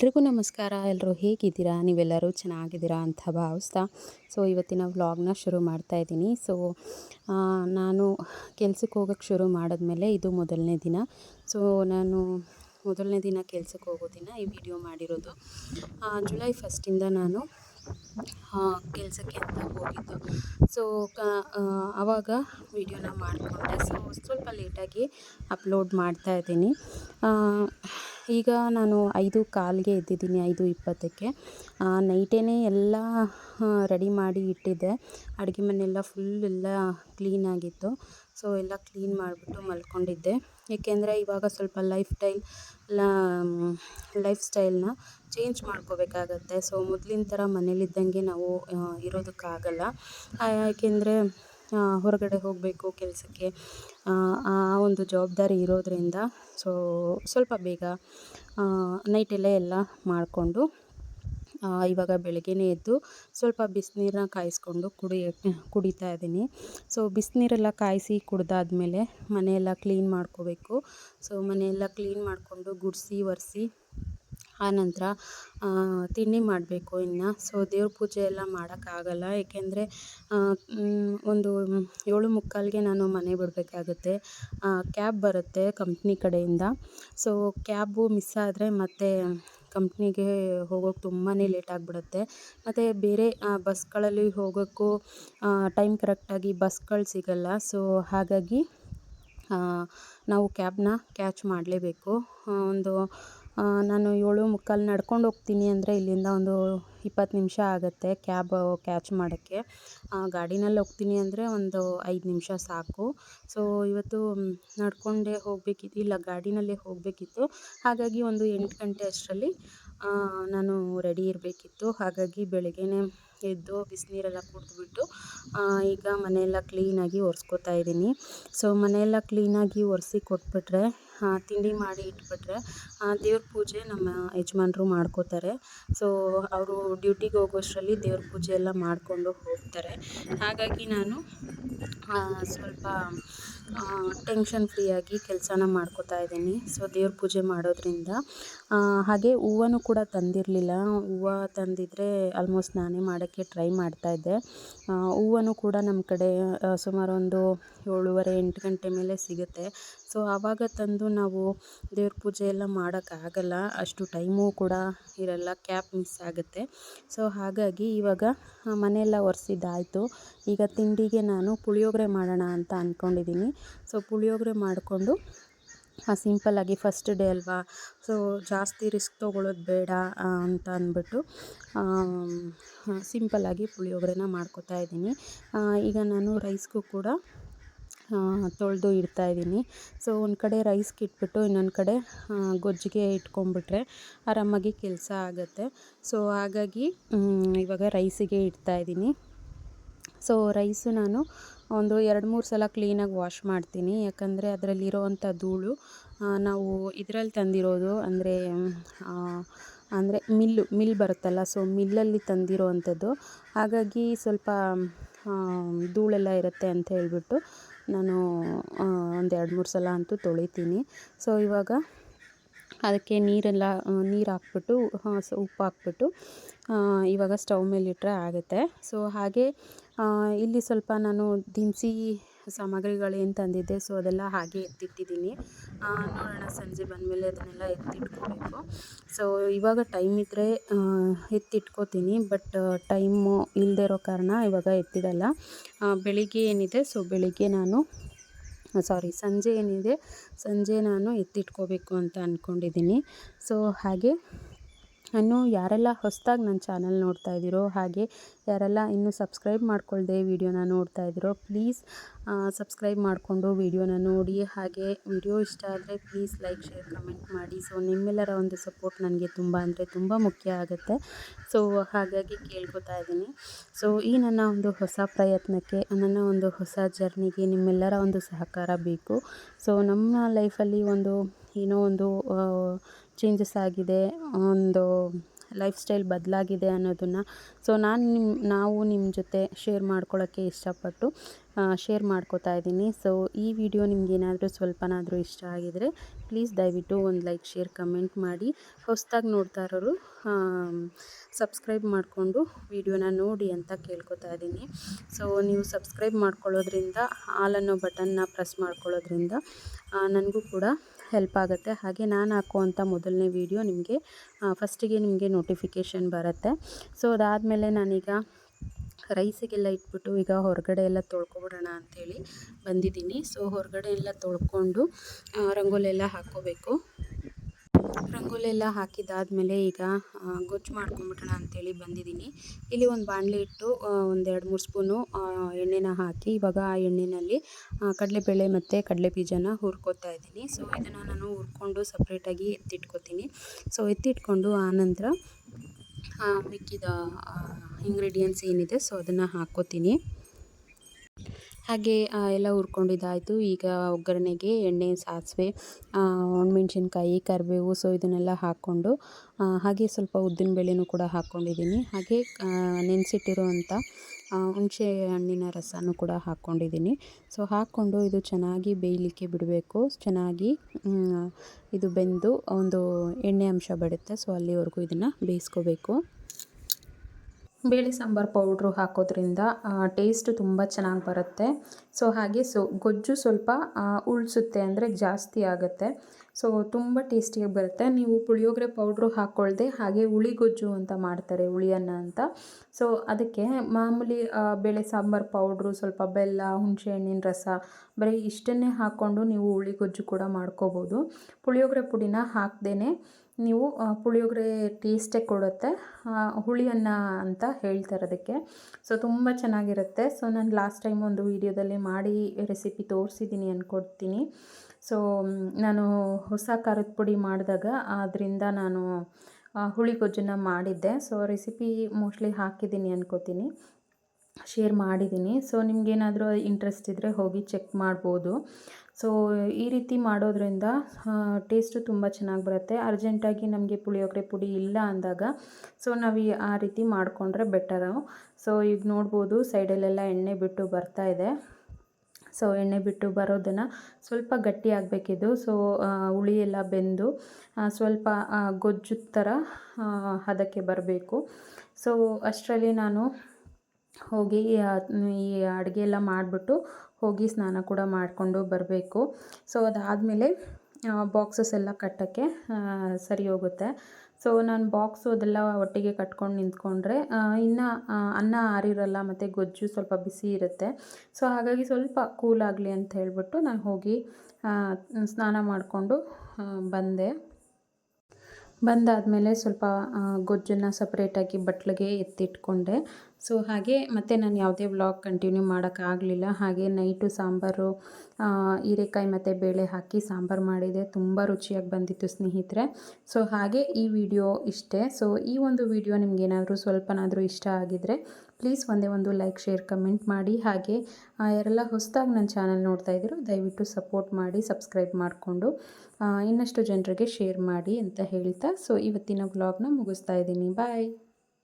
ಎಲ್ರಿಗೂ ನಮಸ್ಕಾರ. ಎಲ್ಲರೂ ಹೇಗಿದ್ದೀರಾ? ನೀವೆಲ್ಲರೂ ಚೆನ್ನಾಗಿದ್ದೀರಾ ಅಂತ ಭಾವಿಸ್ತಾ, ಸೊ ಇವತ್ತಿನ ವ್ಲಾಗ್ನ ಶುರು ಮಾಡ್ತಾ ಇದ್ದೀನಿ. ಸೊ ನಾನು ಕೆಲ್ಸಕ್ಕೆ ಹೋಗೋಕ್ಕೆ ಶುರು ಮಾಡಿದ್ಮೇಲೆ ಇದು ಮೊದಲನೇ ದಿನ. ಸೊ, ನಾನು ಮೊದಲನೇ ದಿನ ಕೆಲ್ಸಕ್ಕೆ ಹೋಗೋ ದಿನ ಈ ವಿಡಿಯೋ ಮಾಡಿರೋದು. ಜುಲೈ ಫಸ್ಟಿಂದ ನಾನು ಕೆಲಸಕ್ಕೆ ಅಂತ ಹೋಗಿದ್ದು. ಸೊ, ಕ ಆವಾಗ ವಿಡಿಯೋನ ಮಾಡಿಕೊಂಡೆ. ಸೊ, ಸ್ವಲ್ಪ ಲೇಟಾಗಿ ಅಪ್ಲೋಡ್ ಮಾಡ್ತಾ ಇದ್ದೀನಿ. ಈಗ ನಾನು ಐದು ಕಾಲಿಗೆ ಎದ್ದಿದ್ದೀನಿ, ಐದು ಇಪ್ಪತ್ತಕ್ಕೆ. ನೈಟೇ ಎಲ್ಲ ರೆಡಿ ಮಾಡಿ ಇಟ್ಟಿದ್ದೆ. ಅಡುಗೆ ಮನೆಯೆಲ್ಲ ಫುಲ್ ಎಲ್ಲ ಕ್ಲೀನಾಗಿತ್ತು ಸೊ ಎಲ್ಲ ಕ್ಲೀನ್ ಮಾಡಿಬಿಟ್ಟು ಮಲ್ಕೊಂಡಿದ್ದೆ. ಏಕೆಂದರೆ ಇವಾಗ ಸ್ವಲ್ಪ ಲೈಫ್ ಸ್ಟೈಲ್ ಲೈಫ್ ಸ್ಟೈಲ್ನ ಚೇಂಜ್ ಮಾಡ್ಕೋಬೇಕಾಗತ್ತೆ. ಸೊ ಮೊದಲಿನ ಥರ ಮನೇಲಿದ್ದಂಗೆ ನಾವು ಇರೋದಕ್ಕಾಗಲ್ಲ. ಯಾಕೆಂದರೆ ಹೊರಗಡೆ ಹೋಗಬೇಕು ಕೆಲಸಕ್ಕೆ, ಆ ಒಂದು ಜವಾಬ್ದಾರಿ ಇರೋದರಿಂದ. ಸೊ ಸ್ವಲ್ಪ ಬೇಗ ನೈಟಲ್ಲೇ ಎಲ್ಲ ಮಾಡಿಕೊಂಡು ಇವಾಗ ಬೆಳಗ್ಗೆನೇ ಎದ್ದು ಸ್ವಲ್ಪ ಬಿಸಿನೀರನ್ನ ಕಾಯಿಸ್ಕೊಂಡು ಕುಡಿ, ಕುಡಿತಾ ಇದ್ದೀನಿ. ಸೊ ಬಿಸಿನೀರೆಲ್ಲ ಕಾಯಿಸಿ ಕುಡ್ದಾದ್ಮೇಲೆ ಮನೆಯೆಲ್ಲ ಕ್ಲೀನ್ ಮಾಡ್ಕೋಬೇಕು. ಸೊ ಮನೆಯೆಲ್ಲ ಕ್ಲೀನ್ ಮಾಡಿಕೊಂಡು ಗುಡಿಸಿ, ಒರೆಸಿ ಆನಂತರ ತಿಂಡಿ ಮಾಡಬೇಕು ಇನ್ನು. ಸೊ ದೇವ್ರ ಪೂಜೆ ಎಲ್ಲ ಮಾಡೋಕ್ಕಾಗಲ್ಲ. ಏಕೆಂದರೆ ಒಂದು ಏಳು ಮುಕ್ಕಾಲಿಗೆ ನಾನು ಮನೆ ಬಿಡಬೇಕಾಗುತ್ತೆ. ಕ್ಯಾಬ್ ಬರುತ್ತೆ ಕಂಪ್ನಿ ಕಡೆಯಿಂದ. ಸೊ ಕ್ಯಾಬು ಮಿಸ್ ಆದರೆ ಮತ್ತೆ ಕಂಪ್ನಿಗೆ ಹೋಗೋಕ್ಕೆ ತುಂಬಾ ಲೇಟ್ ಆಗಿಬಿಡುತ್ತೆ. ಮತ್ತು ಬೇರೆ ಬಸ್ಗಳಲ್ಲಿ ಹೋಗೋಕ್ಕೂ ಟೈಮ್ ಕರೆಕ್ಟಾಗಿ ಬಸ್ಗಳು ಸಿಗಲ್ಲ. ಸೊ ಹಾಗಾಗಿ ನಾವು ಕ್ಯಾಬ್ನ ಕ್ಯಾಚ್ ಮಾಡಲೇಬೇಕು. ಒಂದು ನಾನು ಏಳು ಮುಕ್ಕಾಲು ನಡ್ಕೊಂಡು ಹೋಗ್ತೀನಿ ಅಂದರೆ ಇಲ್ಲಿಂದ ಒಂದು ಇಪ್ಪತ್ತು ನಿಮಿಷ ಆಗುತ್ತೆ ಕ್ಯಾಬ್ ಕ್ಯಾಚ್ ಮಾಡೋಕ್ಕೆ. ಗಾಡಿನಲ್ಲಿ ಹೋಗ್ತೀನಿ ಅಂದರೆ ಒಂದು ಐದು ನಿಮಿಷ ಸಾಕು. ಸೊ, ಇವತ್ತು ನಡ್ಕೊಂಡೇ ಹೋಗಬೇಕಿತ್ತು, ಇಲ್ಲ ಗಾಡಿನಲ್ಲೇ ಹೋಗಬೇಕಿತ್ತು. ಹಾಗಾಗಿ ಒಂದು ಎಂಟು ಗಂಟೆ ಅಷ್ಟರಲ್ಲಿ ನಾನು ರೆಡಿ ಇರಬೇಕಿತ್ತು. ಹಾಗಾಗಿ ಬೆಳಗ್ಗೆನೇ ಎದ್ದು ಬಿಸಿನೀರೆಲ್ಲ ಕುಡಿದ್ಬಿಟ್ಟು ಈಗ ಮನೆಯೆಲ್ಲ ಕ್ಲೀನಾಗಿ ಒರೆಸ್ಕೋತಾ ಇದ್ದೀನಿ. ಸೊ, ಮನೆಯೆಲ್ಲ ಕ್ಲೀನಾಗಿ ಒರೆಸಿ ಕೊಟ್ಬಿಟ್ರೆ ತಿಂಡಿ ಮಾಡಿ ಇಟ್ಬಿಟ್ರೆ ದೇವ್ರ ಪೂಜೆ ನಮ್ಮ ಯಜಮಾನ್ರು ಮಾಡ್ಕೋತಾರೆ. ಸೊ ಅವರು ಡ್ಯೂಟಿಗೆ ಹೋಗೋಷ್ಟರಲ್ಲಿ ದೇವ್ರ ಪೂಜೆ ಎಲ್ಲ ಮಾಡಿಕೊಂಡು ಹೋಗ್ತಾರೆ. ಹಾಗಾಗಿ ನಾನು ಸ್ವಲ್ಪ ಟೆನ್ಷನ್ ಫ್ರೀಯಾಗಿ ಕೆಲಸನ ಮಾಡ್ಕೋತಾ ಇದ್ದೀನಿ. ಸೊ ದೇವ್ರ ಪೂಜೆ ಮಾಡೋದ್ರಿಂದ. ಹಾಗೆ ಹೂವನೂ ಕೂಡ ತಂದಿರಲಿಲ್ಲ. ಹೂವು ತಂದಿದ್ದರೆ ಆಲ್ಮೋಸ್ಟ್ ನಾನೇ ಮಾಡೋಕ್ಕೆ ಟ್ರೈ ಮಾಡ್ತಾಯಿದ್ದೆ ಹೂವನು ಕೂಡ ನಮ್ಮ ಕಡೆ ಸುಮಾರು ಒಂದು ಏಳುವರೆ ಎಂಟು ಗಂಟೆ ಮೇಲೆ ಸಿಗುತ್ತೆ. ಸೊ ಆವಾಗ ತಂದು ನಾವು ದೇವ್ರ ಪೂಜೆ ಎಲ್ಲ ಮಾಡೋಕ್ಕಾಗಲ್ಲ ಅಷ್ಟು ಟೈಮು ಕೂಡ ಇರಲ್ಲ, ಕ್ಯಾಪ್ ಮಿಸ್ ಆಗುತ್ತೆ. ಸೊ ಹಾಗಾಗಿ ಇವಾಗ ಮನೆಯೆಲ್ಲ ಒರೆಸಿದ್ದಾಯ್ತು. ಈಗ ತಿಂಡಿಗೆ ನಾನು ಪುಳಿಯೋಗರೆ ಮಾಡೋಣ ಅಂತ ಅಂದ್ಕೊಂಡಿದ್ದೀನಿ ಸೊ ಪುಳಿಯೋಗರೆ ಮಾಡಿಕೊಂಡು ಸಿಂಪಲ್ಲಾಗಿ ಫಸ್ಟ್ ಡೇ ಅಲ್ವಾ? ಸೊ ಜಾಸ್ತಿ ರಿಸ್ಕ್ ತೊಗೊಳ್ಳೋದು ಬೇಡ ಅಂತ ಅಂದ್ಬಿಟ್ಟು ಸಿಂಪಲ್ಲಾಗಿ ಪುಳಿಯೋಗರೆನ ಮಾಡ್ಕೋತಾ ಇದ್ದೀನಿ. ಈಗ ನಾನು ರೈಸ್ಗೂ ಕೂಡ ತೊಳೆದು ಇಡ್ತಾಯಿದ್ದೀನಿ ಸೊ ಒಂದು ಕಡೆ ರೈಸ್ಗೆ ಇಟ್ಬಿಟ್ಟು ಇನ್ನೊಂದು ಕಡೆ ಗೊಜ್ಜಿಗೆ ಇಟ್ಕೊಂಡ್ಬಿಟ್ರೆ ಆರಾಮಾಗಿ ಕೆಲಸ ಆಗುತ್ತೆ. ಸೊ ಹಾಗಾಗಿ ಇವಾಗ ರೈಸಿಗೆ ಇಡ್ತಾಯಿದ್ದೀನಿ ಸೊ ರೈಸು ನಾನು ಒಂದು ಎರಡು ಮೂರು ಸಲ ಕ್ಲೀನಾಗಿ ವಾಶ್ ಮಾಡ್ತೀನಿ. ಯಾಕಂದರೆ ಅದರಲ್ಲಿರೋವಂಥ ಧೂಳು ನಾವು ಇದರಲ್ಲಿ ತಂದಿರೋದು ಅಂದರೆ ಅಂದರೆ ಮಿಲ್ಲು ಮಿಲ್ ಬರುತ್ತಲ್ಲ ಸೊ ಮಿಲ್ಲಲ್ಲಿ ತಂದಿರೋ ಅಂಥದ್ದು ಹಾಗಾಗಿ ಸ್ವಲ್ಪ ಧೂಳೆಲ್ಲ ಇರುತ್ತೆ ಅಂತ ಹೇಳ್ಬಿಟ್ಟು ನಾನು ಒಂದು ಎರಡು ಮೂರು ಸಲ ಅಂತೂ ತೊಳಿತೀನಿ. ಸೊ ಇವಾಗ ಅದಕ್ಕೆ ನೀರೆಲ್ಲ ನೀರು ಹಾಕ್ಬಿಟ್ಟು ಉಪ್ಪು ಹಾಕ್ಬಿಟ್ಟು ಇವಾಗ ಸ್ಟವ್ ಮೇಲಿಟ್ಟರೆ ಆಗುತ್ತೆ. ಸೊ ಹಾಗೆ ಇಲ್ಲಿ ಸ್ವಲ್ಪ ನಾನು ದಿನಸಿ ಸಾಮಗ್ರಿಗಳು ಏನು ತಂದಿದ್ದೆ ಸೊ ಅದೆಲ್ಲ ಹಾಗೆ ಎತ್ತಿಟ್ಟಿದ್ದೀನಿ. ನೋಡೋಣ. ಸಂಜೆ ಬಂದಮೇಲೆ ಅದನ್ನೆಲ್ಲ ಎತ್ತಿಟ್ಕೋಬೇಕು. ಸೊ ಇವಾಗ ಟೈಮ್ ಇದ್ದರೆ ಎತ್ತಿಟ್ಕೋತೀನಿ. ಬಟ್ ಟೈಮು ಇಲ್ಲದೆ ಇರೋ ಕಾರಣ ಇವಾಗ ಎತ್ತಿದಲ್ಲ ಬೆಳಿಗ್ಗೆ ಏನಿದೆ? ಸೊ ಬೆಳಿಗ್ಗೆ ನಾನು ಸಾರಿ ಸಂಜೆ ಏನಿದೆ? ಸಂಜೆ ನಾನು ಎತ್ತಿಟ್ಕೋಬೇಕು ಅಂತ ಅಂದ್ಕೊಂಡಿದ್ದೀನಿ ಸೊ ಹಾಗೆ ಇನ್ನು ಯಾರೆಲ್ಲ ಹೊಸದಾಗಿ ನನ್ನ ಚಾನಲ್ ನೋಡ್ತಾ ಇದ್ದೀರೋ ಹಾಗೆ ಯಾರೆಲ್ಲ ಇನ್ನೂ ಸಬ್ಸ್ಕ್ರೈಬ್ ಮಾಡ್ಕೊಳ್ಳದೆ ವೀಡಿಯೋನ ನೋಡ್ತಾ ಇದ್ದೀರೋ, ಪ್ಲೀಸ್ ಸಬ್ಸ್ಕ್ರೈಬ್ ಮಾಡಿಕೊಂಡು ವೀಡಿಯೋನ ನೋಡಿ. ಹಾಗೆ ವಿಡಿಯೋ ಇಷ್ಟ ಆದರೆ ಪ್ಲೀಸ್ ಲೈಕ್, ಶೇರ್, ಕಮೆಂಟ್ ಮಾಡಿ. ಸೊ, ನಿಮ್ಮೆಲ್ಲರ ಒಂದು ಸಪೋರ್ಟ್ ನನಗೆ ತುಂಬ ಅಂದರೆ ತುಂಬ ಮುಖ್ಯ ಆಗುತ್ತೆ. ಸೊ, ಹಾಗಾಗಿ ಕೇಳ್ಕೊತಾ ಇದ್ದೀನಿ. ಸೊ, ಈ ನನ್ನ ಒಂದು ಹೊಸ ಪ್ರಯತ್ನಕ್ಕೆ, ನನ್ನ ಒಂದು ಹೊಸ ಜರ್ನಿಗೆ ನಿಮ್ಮೆಲ್ಲರ ಒಂದು ಸಹಕಾರ ಬೇಕು. ಸೊ, ನಮ್ಮ ಲೈಫಲ್ಲಿ ಒಂದು ಏನೋ ಒಂದು ಚೇಂಜಸ್ ಆಗಿದೆ, ಒಂದು ಲೈಫ್ ಸ್ಟೈಲ್ ಬದಲಾಗಿದೆ ಅನ್ನೋದನ್ನು. ಸೊ ನಾನು ನಿಮ್ಮ ನಾವು ನಿಮ್ಮ ಜೊತೆ ಶೇರ್ ಮಾಡ್ಕೊಳ್ಳೋಕ್ಕೆ ಇಷ್ಟಪಟ್ಟು ಶೇರ್ ಮಾಡ್ಕೋತಾ ಇದ್ದೀನಿ. ಸೊ ಈ ವಿಡಿಯೋ ನಿಮಗೇನಾದರೂ ಸ್ವಲ್ಪನಾದರೂ ಇಷ್ಟ ಆಗಿದರೆ ಪ್ಲೀಸ್ ದಯವಿಟ್ಟು ಒಂದು ಲೈಕ್ ಶೇರ್ ಕಮೆಂಟ್ ಮಾಡಿ. ಹೊಸದಾಗಿ ನೋಡ್ತಾ ಇರೋರು ಸಬ್ಸ್ಕ್ರೈಬ್ ಮಾಡಿಕೊಂಡು ವಿಡಿಯೋನ ನೋಡಿ ಅಂತ ಕೇಳ್ಕೊತಾ ಇದ್ದೀನಿ. ಸೊ ನೀವು ಸಬ್ಸ್ಕ್ರೈಬ್ ಮಾಡ್ಕೊಳ್ಳೋದ್ರಿಂದ ಆಲ್ ಅನ್ನೋ ಬಟನ್ನ ಪ್ರೆಸ್ ಮಾಡ್ಕೊಳ್ಳೋದ್ರಿಂದ ನನಗೂ ಕೂಡ ಹೆಲ್ಪ್ ಆಗುತ್ತೆ. ಹಾಗೆ ನಾನು ಹಾಕುವಂಥ ಮೊದಲನೇ ವಿಡಿಯೋ ನಿಮಗೆ ಫಸ್ಟಿಗೆ ನಿಮಗೆ ನೋಟಿಫಿಕೇಷನ್ ಬರುತ್ತೆ. ಸೊ, ಅದಾದಮೇಲೆ ನಾನೀಗ ರೈಸಿಗೆಲ್ಲ ಇಟ್ಬಿಟ್ಟು ಈಗ ಹೊರಗಡೆ ಎಲ್ಲ ತೊಳ್ಕೊಬಿಡೋಣ ಅಂಥೇಳಿ ಬಂದಿದ್ದೀನಿ. ಸೊ, ಹೊರಗಡೆ ಎಲ್ಲ ತೊಳ್ಕೊಂಡು ರಂಗೋಲಿ ಎಲ್ಲ ಹಾಕ್ಕೋಬೇಕು. ರಂಗೋಲಿ ಎಲ್ಲ ಹಾಕಿದ್ದಾದಮೇಲೆ ಈಗ ಗೊಜ್ಜು ಮಾಡ್ಕೊಂಬಿಡೋಣ ಅಂತೇಳಿ ಬಂದಿದ್ದೀನಿ. ಇಲ್ಲಿ ಒಂದು ಬಾಣಲೆ ಇಟ್ಟು ಒಂದೆರಡು ಮೂರು ಸ್ಪೂನು ಎಣ್ಣೆನ ಹಾಕಿ, ಇವಾಗ ಆ ಎಣ್ಣೆಯಲ್ಲಿ ಕಡಲೆಬೇಳೆ ಮತ್ತು ಕಡಲೆ ಬೀಜನ ಹುರ್ಕೋತಾ ಇದ್ದೀನಿ. ಸೊ ಇದನ್ನು ನಾನು ಹುರ್ಕೊಂಡು ಸಪ್ರೇಟಾಗಿ ಎತ್ತಿಟ್ಕೊತೀನಿ. ಸೊ ಎತ್ತಿಟ್ಕೊಂಡು ಆನಂತರ ಮಿಕ್ಕಿದ ಇಂಗ್ರೀಡಿಯೆಂಟ್ಸ್ ಏನಿದೆ ಸೊ ಅದನ್ನು ಹಾಕ್ಕೋತೀನಿ. ಹಾಗೆ ಎಲ್ಲ ಹುರ್ಕೊಂಡಿದ್ದಾಯಿತು. ಈಗ ಒಗ್ಗರಣೆಗೆ ಎಣ್ಣೆ, ಸಾಸಿವೆ ಒಣಮೆಣ್ಸಿನ್ಕಾಯಿ, ಕರಿಬೇವು, ಸೊ ಇದನ್ನೆಲ್ಲ ಹಾಕ್ಕೊಂಡು ಹಾಗೆ ಸ್ವಲ್ಪ ಉದ್ದಿನ ಬೇಳೆನೂ ಕೂಡ ಹಾಕ್ಕೊಂಡಿದ್ದೀನಿ. ಹಾಗೆ ನೆನೆಸಿಟ್ಟಿರುವಂಥ ಹುಣಸೆ ಹಣ್ಣಿನ ರಸನೂ ಕೂಡ ಹಾಕ್ಕೊಂಡಿದ್ದೀನಿ. ಸೊ ಹಾಕ್ಕೊಂಡು ಇದು ಚೆನ್ನಾಗಿ ಬೇಯಲಿಕ್ಕೆ ಬಿಡಬೇಕು. ಚೆನ್ನಾಗಿ ಇದು ಬೆಂದು ಒಂದು ಎಣ್ಣೆ ಅಂಶ ಬಿಡುತ್ತೆ ಸೊ ಅಲ್ಲಿವರೆಗೂ ಇದನ್ನು ಬೇಯಿಸ್ಕೋಬೇಕು. ಬೇಳೆ ಸಾಂಬಾರು ಪೌಡ್ರು ಹಾಕೋದ್ರಿಂದ ಟೇಸ್ಟ್ ತುಂಬ ಚೆನ್ನಾಗಿ ಬರುತ್ತೆ. ಸೊ ಹಾಗೆ ಸೊ ಗೊಜ್ಜು ಸ್ವಲ್ಪ ಉಳಿಸುತ್ತೆ ಅಂದರೆ ಜಾಸ್ತಿ ಆಗುತ್ತೆ. ಸೊ ತುಂಬ ಟೇಸ್ಟಿಯಾಗಿ ಬರುತ್ತೆ. ನೀವು ಪುಳಿಯೋಗರೆ ಪೌಡ್ರು ಹಾಕ್ಕೊಳ್ಳದೆ ಹಾಗೆ ಹುಳಿ ಗೊಜ್ಜು ಅಂತ ಮಾಡ್ತಾರೆ, ಹುಳಿಯನ್ನ ಅಂತ. ಸೊ ಅದಕ್ಕೆ ಮಾಮೂಲಿ ಬೇಳೆ ಸಾಂಬಾರು ಪೌಡ್ರು, ಸ್ವಲ್ಪ ಬೆಲ್ಲ ಹುಣಸೆಹಣ್ಣಿನ ರಸ, ಬರೀ ಇಷ್ಟನ್ನೇ ಹಾಕ್ಕೊಂಡು ನೀವು ಹುಳಿ ಗೊಜ್ಜು ಕೂಡ ಮಾಡ್ಕೋಬೋದು. ಪುಳಿಯೋಗರೆ ಪುಡಿನ ಹಾಕ್ದೇ ನೀವು ಪುಳಿಯೋಗರೆ ಟೇಸ್ಟೇ ಕೊಡುತ್ತೆ. ಹುಳಿ ಅನ್ನ ಅಂತ ಹೇಳ್ತಾರೆ ಅದಕ್ಕೆ ಸೊ ತುಂಬ ಚೆನ್ನಾಗಿರುತ್ತೆ. ಸೊ ನಾನು ಲಾಸ್ಟ್ ಟೈಮ್ ಒಂದು ವೀಡಿಯೋದಲ್ಲಿ ಮಾಡಿ ರೆಸಿಪಿ ತೋರಿಸಿದ್ದೀನಿ ಅಂದ್ಕೊಡ್ತೀನಿ ಸೊ ನಾನು ಹೊಸ ಖಾರದ ಪುಡಿ ಮಾಡಿದಾಗ ಅದರಿಂದ ನಾನು ಹುಳಿ ಗೊಜ್ಜನ್ನು ಮಾಡಿದ್ದೆ. ಸೊ ರೆಸಿಪಿ ಮೋಸ್ಟ್ಲಿ ಹಾಕಿದ್ದೀನಿ ಅನ್ಕೋತೀನಿ. ಶೇರ್ ಮಾಡಿದ್ದೀನಿ ಸೊ ನಿಮಗೇನಾದರೂ ಇಂಟ್ರೆಸ್ಟ್ ಇದ್ದರೆ ಹೋಗಿ ಚೆಕ್ ಮಾಡ್ಬೋದು. ಸೊ ಈ ರೀತಿ ಮಾಡೋದ್ರಿಂದ ಟೇಸ್ಟು ತುಂಬ ಚೆನ್ನಾಗಿ ಬರುತ್ತೆ. ಅರ್ಜೆಂಟಾಗಿ ನಮಗೆ ಪುಳಿಯೋಗರೆ ಪುಡಿ ಇಲ್ಲ ಅಂದಾಗ ಸೊ ನಾವು ಆ ರೀತಿ ಮಾಡಿಕೊಂಡ್ರೆ ಬೆಟರು ಸೊ ಈಗ ನೋಡ್ಬೋದು, ಸೈಡಲ್ಲೆಲ್ಲ ಎಣ್ಣೆ ಬಿಟ್ಟು ಬರ್ತಾ ಇದೆ. ಸೊ ಎಣ್ಣೆ ಬಿಟ್ಟು ಬರೋದನ್ನು ಸ್ವಲ್ಪ ಗಟ್ಟಿ ಆಗಬೇಕಿದು. ಸೊ ಹುಳಿ ಎಲ್ಲ ಬೆಂದು ಸ್ವಲ್ಪ ಗೊಜ್ಜು ಥರ ಅದಕ್ಕೆ ಬರಬೇಕು. ಸೊ ಅಷ್ಟರಲ್ಲಿ ನಾನು ಹೋಗಿ ಈ ಅಡುಗೆ ಎಲ್ಲ ಮಾಡಿಬಿಟ್ಟು ಹೋಗಿ ಸ್ನಾನ ಕೂಡ ಮಾಡಿಕೊಂಡು ಬರಬೇಕು. ಸೊ ಅದಾದಮೇಲೆ ಬಾಕ್ಸಸ್ ಎಲ್ಲ ಕಟ್ಟೋಕ್ಕೆ ಸರಿ ಹೋಗುತ್ತೆ. ಸೊ ನಾನು ಬಾಕ್ಸು ಅದೆಲ್ಲ ಒಟ್ಟಿಗೆ ಕಟ್ಕೊಂಡು ನಿಂತ್ಕೊಂಡ್ರೆ ಇನ್ನು ಅನ್ನ ಆರಿರಲ್ಲ, ಮತ್ತು ಗೊಜ್ಜು ಸ್ವಲ್ಪ ಬಿಸಿ ಇರುತ್ತೆ. ಸೊ ಹಾಗಾಗಿ ಸ್ವಲ್ಪ ಕೂಲ್ ಆಗಲಿ ಅಂತ ಹೇಳಿಬಿಟ್ಟು ನಾನು ಹೋಗಿ ಸ್ನಾನ ಮಾಡಿಕೊಂಡು ಬಂದೆ. ಬಂದಾದಮೇಲೆ ಸ್ವಲ್ಪ ಗೊಜ್ಜನ್ನು ಸಪ್ರೇಟಾಗಿ ಬಟ್ಲಿಗೆ ಎತ್ತಿಟ್ಕೊಂಡೆ. ಸೊ ಹಾಗೆ ಮತ್ತೆ ನಾನು ಯಾವುದೇ ವ್ಲಾಗ್ ಕಂಟಿನ್ಯೂ ಮಾಡೋಕ್ಕಾಗಲಿಲ್ಲ. ಹಾಗೆ ನೈಟು ಸಾಂಬಾರು ಹೀರೆಕಾಯಿ ಮತ್ತು ಬೇಳೆ ಹಾಕಿ ಸಾಂಬಾರು ಮಾಡಿದೆ. ತುಂಬ ರುಚಿಯಾಗಿ ಬಂದಿತ್ತು ಸ್ನೇಹಿತರೆ. ಸೊ ಹಾಗೆ ಈ ವಿಡಿಯೋ ಇಷ್ಟೇ. ಸೊ ಈ ಒಂದು ವಿಡಿಯೋ ನಿಮಗೇನಾದರೂ ಸ್ವಲ್ಪನಾದರೂ ಇಷ್ಟ ಆಗಿದರೆ ಪ್ಲೀಸ್ ಒಂದೇ ಒಂದು ಲೈಕ್ ಶೇರ್ ಕಮೆಂಟ್ ಮಾಡಿ. ಹಾಗೆ ಯಾರೆಲ್ಲ ಹೊಸದಾಗಿ ನನ್ನ ಚಾನಲ್ ನೋಡ್ತಾ ಇದ್ದೀರೋ ದಯವಿಟ್ಟು ಸಪೋರ್ಟ್ ಮಾಡಿ ಸಬ್ಸ್ಕ್ರೈಬ್ ಮಾಡಿಕೊಂಡು ಇನ್ನಷ್ಟು ಜನರಿಗೆ ಶೇರ್ ಮಾಡಿ ಅಂತ ಹೇಳ್ತಾ. ಸೊ ಇವತ್ತಿನ ವ್ಲಾಗ್ನ ಮುಗಿಸ್ತಾ ಇದ್ದೀನಿ. ಬಾಯ್